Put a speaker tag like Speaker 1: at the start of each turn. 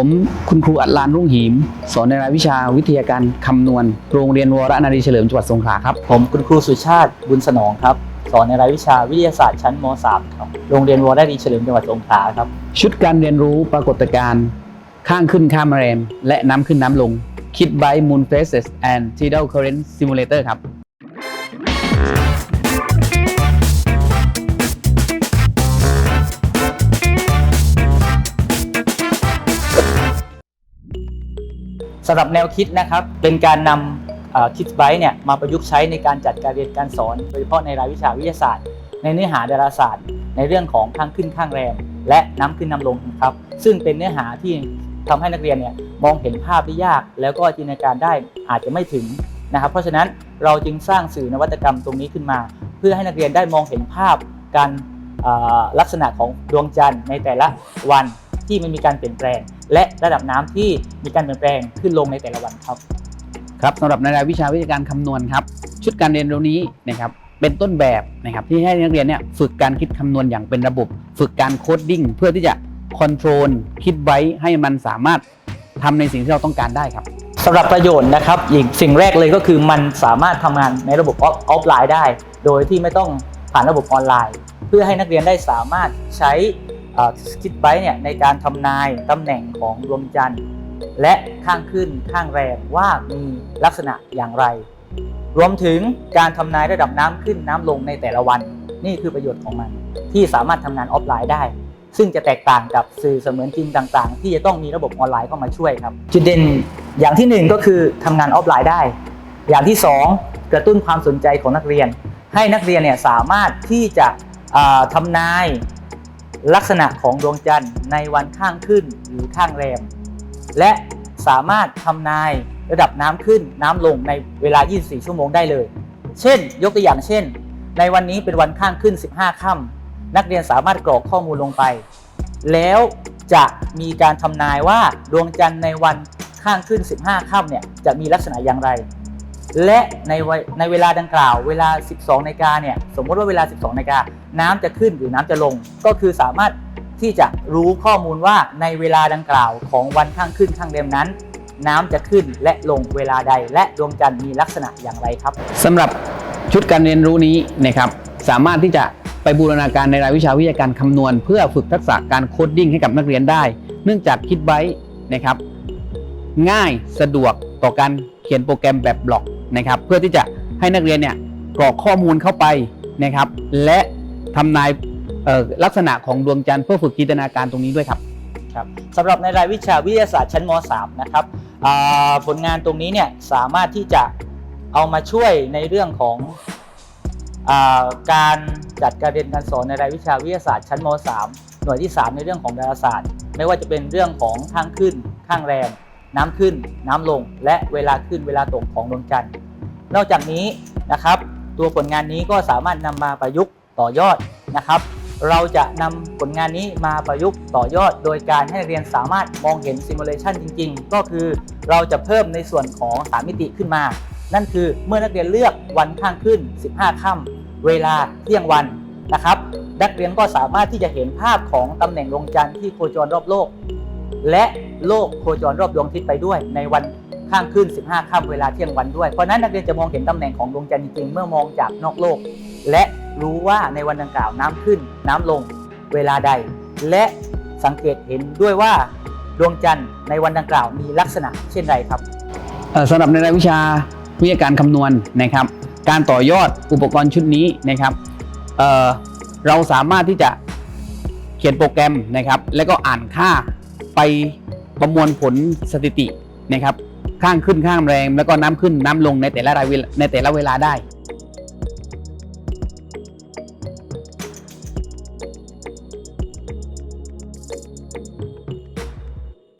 Speaker 1: ผมคุณครูอัดลานรุ่งหิม สอนในรายวิชาวิทยาการคำนวณ โรงเรียนวรนารีเฉลิมจังหวัดสงขลาครับ
Speaker 2: ผมคุณครูสุชาติบุญสนองครับ สอนในรายวิชาวิทยาศาสตร์ชั้นม .3 ครับโรงเรียนวอร์ดดีเฉลิมจังหวัดสงขลาครับ
Speaker 1: ชุดการเรียนรู้ปรากฏการณ์ข้างขึ้นข้ามแรมและน้ำขึ้นน้ำลง Kit by Moon Phases and Tidal Current Simulator ครับ
Speaker 2: สำหรับแนวคิดนะครับเป็นการนำคิดไบเนี่ยมาประยุกต์ใช้ในการจัดการเรียนการสอน โดยเฉพาะในรายวิชาวิทยาศาสตร์ ในเนื้อหาดาราศาสตร์ ในเรื่องของข้างขึ้นข้างแรม และน้ำขึ้นน้ำลงครับซึ่งเป็นเนื้อหาที่ทำให้นักเรียนเนี่ยมองเห็นภาพได้ยาก แล้วก็จินตนาการได้อาจจะไม่ถึงนะครับ เพราะฉะนั้นเราจึงสร้างสื่อนวัตกรรมตรงนี้ขึ้นมา เพื่อให้นักเรียนได้มองเห็นภาพการลักษณะของดวงจันทร์ในแต่ละวัน ที่มันมีการเปลี่ยนแปลง และระดับน้ำที่มีการเปลี่ยนแปลงขึ้นลงในแต่ละวันครับ
Speaker 1: ครับสำหรับในรายวิชาวิทยาการคำนวณครับ ชุดการเรียนรู้นี้นะครับเป็นต้นแบบนะครับที่ให้นักเรียนเนี่ยฝึกการคิดคำนวณอย่างเป็นระบบ ฝึกการโคดดิ้งเพื่อที่จะคอนโทรลคิดไว้ให้มันสามารถทำในสิ่งที่เราต้องการได้ครับ
Speaker 2: สำหรับประโยชน์นะครับอีกสิ่งแรกเลยก็คือมันสามารถทำงานในระบบออฟไลน์ได้ โดยที่ไม่ต้องผ่านระบบออนไลน์ เพื่อให้นักเรียนได้สามารถใช้ คิดไบเนี่ยในการทำนายตำแหน่งของดวงจันทร์ และข้างขึ้นข้างแรมว่ามีลักษณะอย่างไร รวมถึงการทำนายระดับน้ำขึ้นน้ำลงในแต่ละวัน นี่คือประโยชน์ของมัน ที่สามารถทำงานออฟไลน์ได้ ซึ่งจะแตกต่างกับสื่อเสมือนจริงต่างๆ ที่จะต้องมีระบบออนไลน์เข้ามาช่วยครับ จุดเด่นอย่างที่หนึ่งก็คือทำงานออฟไลน์ได้ อย่างที่สองกระตุ้นความสนใจของนักเรียน ให้นักเรียนเนี่ยสามารถที่จะอ่าทำนาย ลักษณะของดวงจันทร์ในวันข้างขึ้นหรือข้างแรม และสามารถทำนายระดับน้ำขึ้นน้ำลงในเวลา 24 ชั่วโมงได้เลย เช่น ยกตัวอย่างเช่น ในวันนี้เป็นวันข้างขึ้น 15 ค่ำนักเรียนสามารถกรอกข้อมูลลงไป แล้วจะมีการทำนายว่าดวงจันทร์ในวันข้างขึ้น 15 ค่ำเนี่ยจะมีลักษณะอย่างไร และในในเวลาดังกล่าว เวลา 12นาฬิกาเนี่ยสมมติว่าเวลา 12นาฬิกา น้ำจะขึ้นหรือน้ำจะลง ก็คือสามารถที่จะรู้ข้อมูลว่าในเวลาดังกล่าวของวันข้างขึ้นข้างเดมนั้น น้ำจะขึ้นและลงเวลาใด และดวงจันทร์มีลักษณะอย่างไรครับ
Speaker 1: สำหรับชุดการเรียนรู้นี้นะครับ สามารถที่จะไปบูรณาการในรายวิชาวิทยาการคำนวณ เพื่อฝึกทักษะการโคดดิ้งให้กับนักเรียนได้ เนื่องจากคิดไว้นะครับ ง่ายสะดวกต่อการเขียนโปรแกรมแบบบล็อกนะครับ เพื่อที่จะให้นักเรียนเนี่ยกรอกข้อมูลเข้าไปนะครับ และ ทำนายลักษณะของดวงจันทร์เพื่อฝึกจินตนาการตรงนี้ด้วยครับ
Speaker 2: ครับสำหรับในรายวิชาวิทยาศาสตร์ชั้นม .3 นะครับผลงานตรงนี้เนี่ยสามารถที่จะเอามาช่วยในเรื่องของอการจัดการเรียนการสอนในรายวิชาวิทยาศาสตร์ชั้นม .3 หน่วยที่ 3 ในเรื่องของดาราศาสตร์ ไม่ว่าจะเป็นเรื่องของข้างขึ้น ข้างแรมน้ำขึ้น น้ำลง และเวลาขึ้นเวลาตกของดวงจันทร์นอกจากนี้นะครับ ตัวผลงานนี้ก็สามารถนำมาประยุกต์ ต่อยอดนะครับ เราจะนำผลงานนี้มาประยุกต์ต่อยอด โดยการให้นักเรียนสามารถมองเห็นซิมูเลชันจริง ๆ ก็คือเราจะเพิ่มในส่วนของสามมิติขึ้นมา นั่นคือเมื่อนักเรียนเลือกวันข้างขึ้น 15 ค่ำเวลาเที่ยงวันนะครับนักเรียนก็สามารถที่จะเห็นภาพของตำแหน่งดวงจันทร์ที่โคจรรอบโลก และโลกโคจรรอบดวงอาทิตย์ไปด้วยในวันข้างขึ้น 15 ค่ำเวลาเที่ยงวันด้วย เพราะฉะนั้นนักเรียนจะมองเห็นตำแหน่งของดวงจันทร์จริงๆ เมื่อมองจากนอกโลก และ รู้ว่าในวันดังกล่าวน้ำขึ้นน้ำลงเวลาใด และสังเกตเห็นด้วยว่าดวงจันทร์ในวันดังกล่าวมีลักษณะเช่นไรครับ
Speaker 1: สำหรับในรายวิชาวิทยาการคำนวณนะครับ การต่อยอดอุปกรณ์ชุดนี้นะครับเเราสามารถที่จะเขียนโปรแกรมนะครับ แล้วก็อ่านค่าไปประมวลผลสถิตินะครับ ข้างขึ้นข้างแรง แล้วก็น้ำขึ้นน้ำลงในแต่ละรายในแต่ละเวลาได้